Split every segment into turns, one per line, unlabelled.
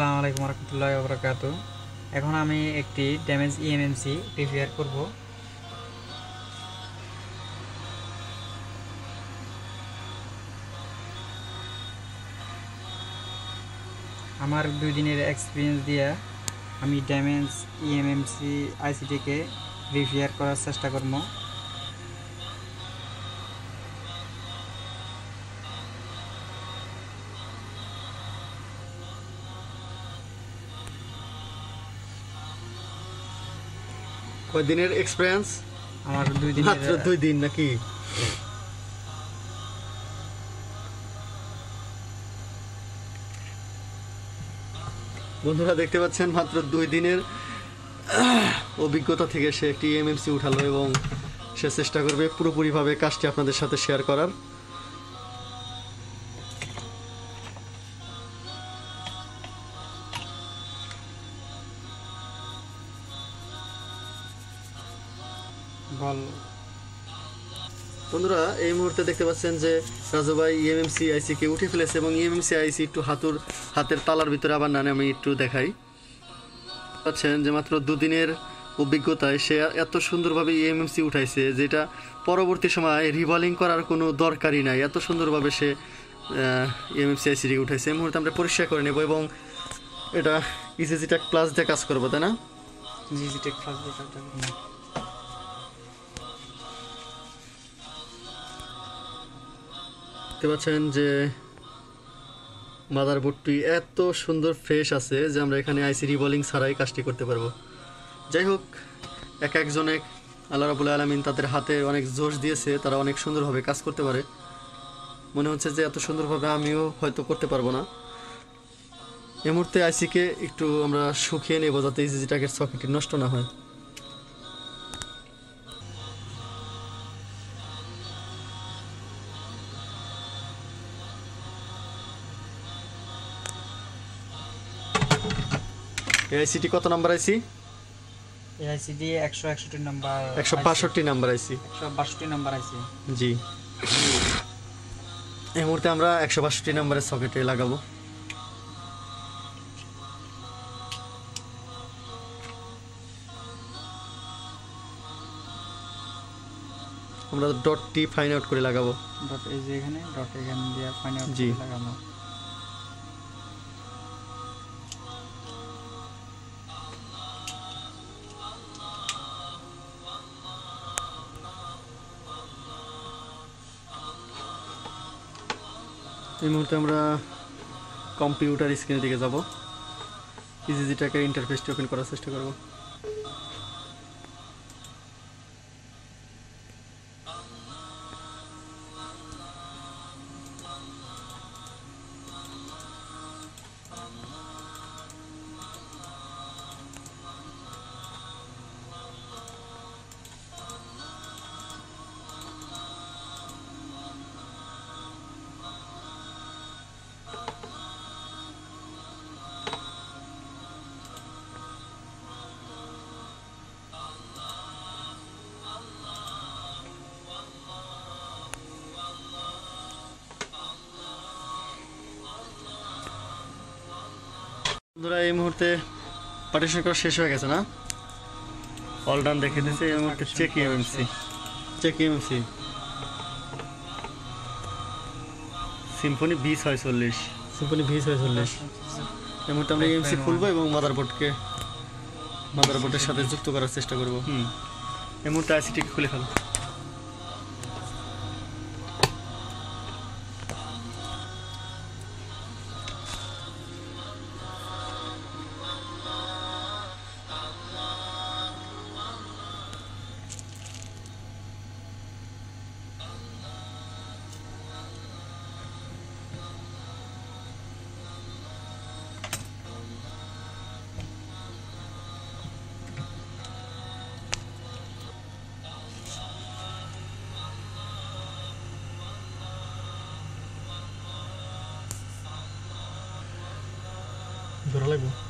আসসালামু আলাইকুম রহমতুল্লাহ বরকাত এখন আমি একটি ড্যামেজ ইএমএমসি রিপেয়ার করব। আমার দুই দিনের এক্সপিরিয়েন্স দিয়ে আমি ড্যামেজ ইএমএমসি আইসিটিকে রিপেয়ার করার চেষ্টা করব।
কয়দিনের এক্সপিরিয়েন্স
আমার দুই
দিন
মাত্র
দুই দিন নাকি? বন্ধুরা দেখতে পাচ্ছেন মাত্র দুই দিনের অভিজ্ঞতা থেকে সে একটি এমএমসি উঠালো এবং সে চেষ্টা করবে পুরোপুরিভাবে কাজটি আপনাদের সাথে শেয়ার করার। বন্ধুরা, এই মুহূর্তে দেখতে পাচ্ছেন যে রাজু ভাই ইএমএমসি আইসি কে উঠে ফেলেছে এবং ইএমএমসি আইসি একটু হাতুর হাতের তালার ভিতরে আবার নানে আমি একটু দেখাই। পাচ্ছেন যে মাত্র দুদিনের অভিজ্ঞতায় সে এত সুন্দরভাবে ইএমএমসি উঠাইছে, যেটা পরবর্তী সময় রিভলিং করার কোনো দরকারই নাই। এত সুন্দরভাবে সে ইএমএমসি আইসিটি উঠাইছে। এই মুহূর্তে আমরা পরিষ্কার করে নেব এবং এটা ইসিজিটাক প্লাস দিয়ে কাজ করব, তাই না?
জিজি টেক ক্লাস দিয়ে
দেখতে পাচ্ছেন যে মাদার মাদারবোর্ডটি এত সুন্দর ফ্রেশ আছে যে আমরা এখানে আইসি রিবলিং ছাড়াই কাজটি করতে পারব। যাই হোক, এক একজনে আল্লাহ রাবুল আলমিন তাদের হাতে অনেক জোশ দিয়েছে, তারা অনেক সুন্দরভাবে কাজ করতে পারে। মনে হচ্ছে যে এত সুন্দরভাবে আমিও হয়তো করতে পারব না। এই মুহূর্তে আইসিকে একটু আমরা শুকিয়ে নেব যাতে ইজিটাকের সকেটটি নষ্ট না হয়। এই আইসিটি কত নাম্বার আইসি?
এআইসিডি একশো একষট্টি নাম্বার
একশো বাষট্টি নাম্বার আইসি।
একশো বাষট্টি নাম্বার আছে
জি। এই মুহূর্তে আমরা একশো বাষট্টি নম্বরের সকেটে লাগাবো। আমরা ডটটি ফাইন আউট করে লাগাবো।
ডট এই যে এখানে ডট এখানে দিয়ে ফাইনাল
জি।
লাগানো
এই মুহূর্তে আমরা কম্পিউটার স্ক্রিনের দিকে যাব। ইজিজিটাকে ইন্টারফেসটি ওপেন করার চেষ্টা করব। বন্ধুরা এই মুহূর্তে পার্টিশন করা শেষ হয়ে গেছে না? অল ডান দেখে দিয়েছে এই মুহূর্তে check EMC check EMC Symphony B ছয়চল্লিশ। সিম্ফনি ভি ছয়চল্লিশ। এই মুহূর্তে আমরা ইএমসি খুলবো এবং মাদারবোর্ডকে মাদারবোর্ডের সাথে যুক্ত করার চেষ্টা করব। হুম। এই মুহূর্তে আইসিটিকে খুলে ফেলো। ধরা লাগবে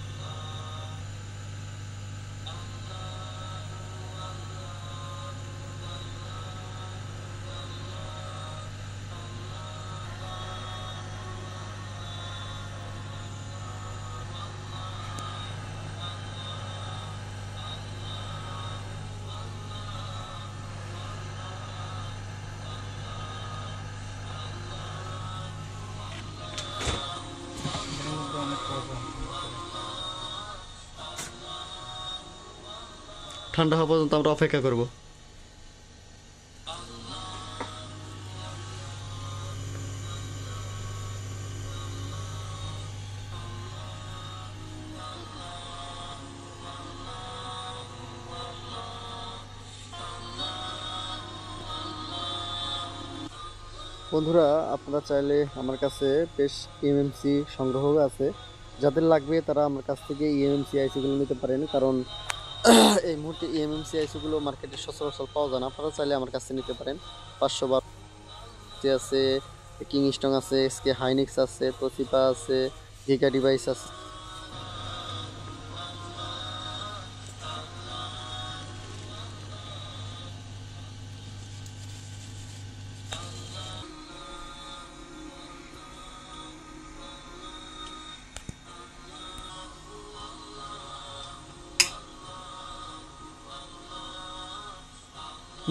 ঠান্ডা হওয়া পর্যন্ত আমরা অপেক্ষা করব। বন্ধুরা, আপনারা চাইলে আমার কাছে বেশ ইএমএমসি সংগ্রহ আছে। যাদের লাগবে তারা আমার কাছ থেকে ইএমএমসি আইসিগুলো নিতে পারেন, কারণ এই মুহূর্তে ইএমএমসি আইসিগুলো মার্কেটে সচরাচর পাওয়া যায় না। আপনারা চাইলে আমার কাছে নিতে পারেন। পাঁচশো বার আছে কিং স্টং আছে এসকে হাইনিক্স আছে তোসিপা আছে গিগা ডিভাইস আছে।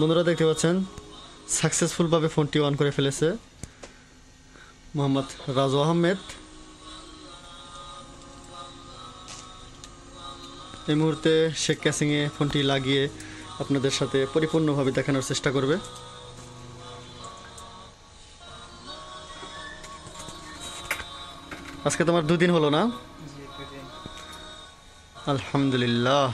বন্ধুরা দেখতে পাচ্ছেন? সাকসেসফুলভাবে ফোনটি অন করে ফেলেছে মোহাম্মদ রাজু আহমেদ। এই মুহূর্তে শেখ ক্যাসিংয়ে ফোনটি লাগিয়ে আপনাদের সাথে পরিপূর্ণভাবে দেখানোর চেষ্টা করবে। আজকে তোমার দুদিন হলো না? আলহামদুলিল্লাহ।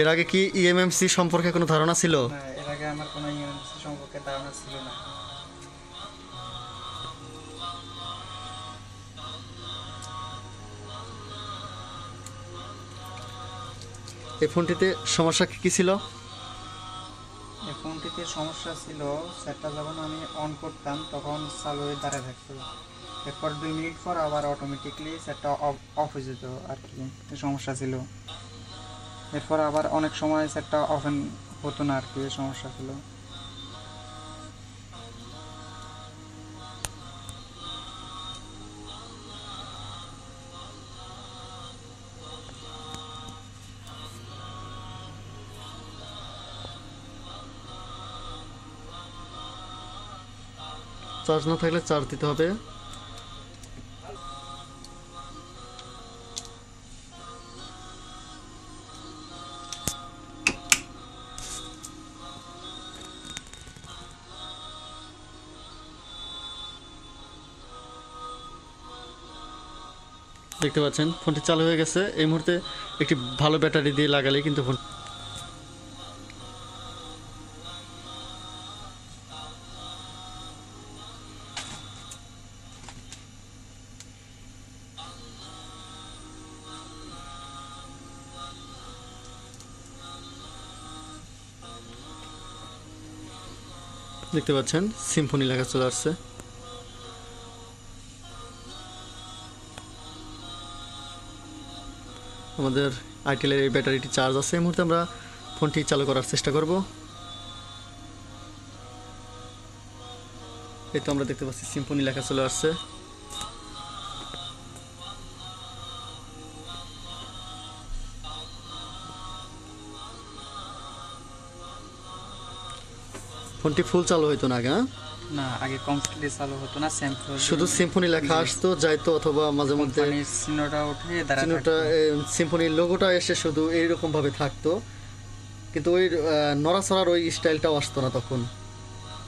এর আগে কি E ইএমএমসি সম্পর্কে কোনো ধারণা ছিল?
না এর আগে আমার কোনো ইএমসি সম্পর্কে ধারণা ছিল না।
এই ফোনটিতে সমস্যা কি কি ছিল?
এই ফোনটিতে সমস্যা ছিল সেটটা যখন আমি অন করতাম তখন চালু হয়ে দাঁড়ায় থাকতো। এরপর দুই মিনিট পর আবার অটোমেটিকলি সেটটা অফ হয়ে যেত আর কি সমস্যা ছিল। এরপর আবার অনেক সময় সেটটা অফেন হতো না আর কি সমস্যা ছিল।
চার্জ না থাকলে চার্জ দিতে হবে। দেখতে পাচ্ছেন। ফোনটি চালু হয়ে গেছে। এই মুহূর্তে একটি ভালো ব্যাটারি দিয়ে লাগালে কিন্তু ফোন দেখতে পাচ্ছেন, সিম্ফনি লেখা চলে আসছে। আমাদের আইটেলের এই ব্যাটারিটি চার্জ আছে, এই মুহূর্তে আমরা ফোনটি চালু করার চেষ্টা করব এই তো আমরা দেখতে পাচ্ছি সিম্ফনি লেখা চলে আসছে ফোনটি ফুল চালু হইতো না আগে হ্যাঁ?
না আগে কমপ্লিটলি চালু হতো না স্যাম্পল
শুধু সিম্ফনি লেখা আসতো যাইতো অথবা মাঝে মধ্যে
কোম্পানির চিহ্নটা উঠে
চিহ্নটা সিম্ফনির লোগোটা এসে শুধু এইরকম ভাবে থাকতো। কিন্তু ওই নড়াচড়ার ওই স্টাইলটাও আসতো না তখন।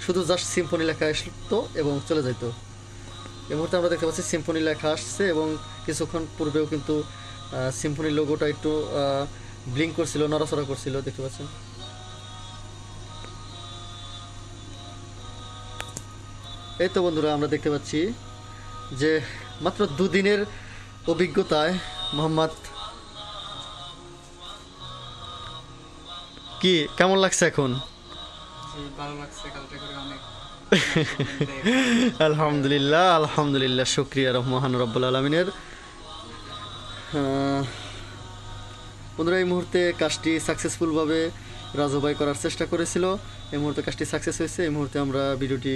শুধু জাস্ট সিম্ফনি লেখা আসতো এবং চলে যেত এই মুহূর্তে আমরা দেখতে পাচ্ছি সিম্ফনি লেখা আসছে এবং কিছুক্ষণ পূর্বেও কিন্তু সিম্ফনির লোগোটা একটু ব্লিঙ্ক করছিল নড়াচড়া করছিল দেখতে পাচ্ছেন? এই তো বন্ধুরা আমরা দেখতে পাচ্ছি যে মাত্র দুদিনের অভিজ্ঞতায় মোহাম্মদ কি কেমন লাগছে এখন? আলহামদুলিল্লাহ আলহামদুলিল্লাহ শুক্রিয়া রহমান রব্বুল আলমিনের। বন্ধুরা এই মুহূর্তে কাজটি সাকসেসফুলভাবে রাজুভাই করার চেষ্টা করেছিল। এই মুহূর্তে কাজটি সাকসেস হয়েছে। এই মুহূর্তে আমরা ভিডিওটি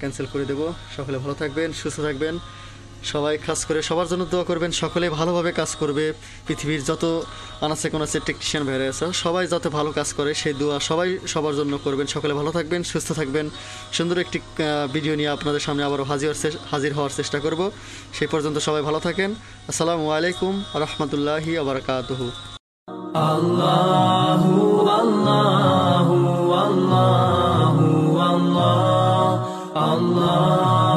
ক্যান্সেল করে দেব। সকলে ভালো থাকবেন, সুস্থ থাকবেন। সবাই কাজ করে, সবার জন্য দোয়া করবেন। সকলে ভালোভাবে কাজ করবে। পৃথিবীর যত আনাচে কোনাচে টেকনিশিয়ান ভাইরা আছে, সবাই যাতে ভালো কাজ করে, সেই দোয়া সবাই সবার জন্য করবেন। সকলে ভালো থাকবেন, সুস্থ থাকবেন। সুন্দর একটি ভিডিও নিয়ে আপনাদের সামনে আবারও হাজির হাজির হওয়ার চেষ্টা করব। সেই পর্যন্ত সবাই ভালো থাকেন। আসসালামু আলাইকুম রহমতুল্লাহি আবরকাতহু
Allah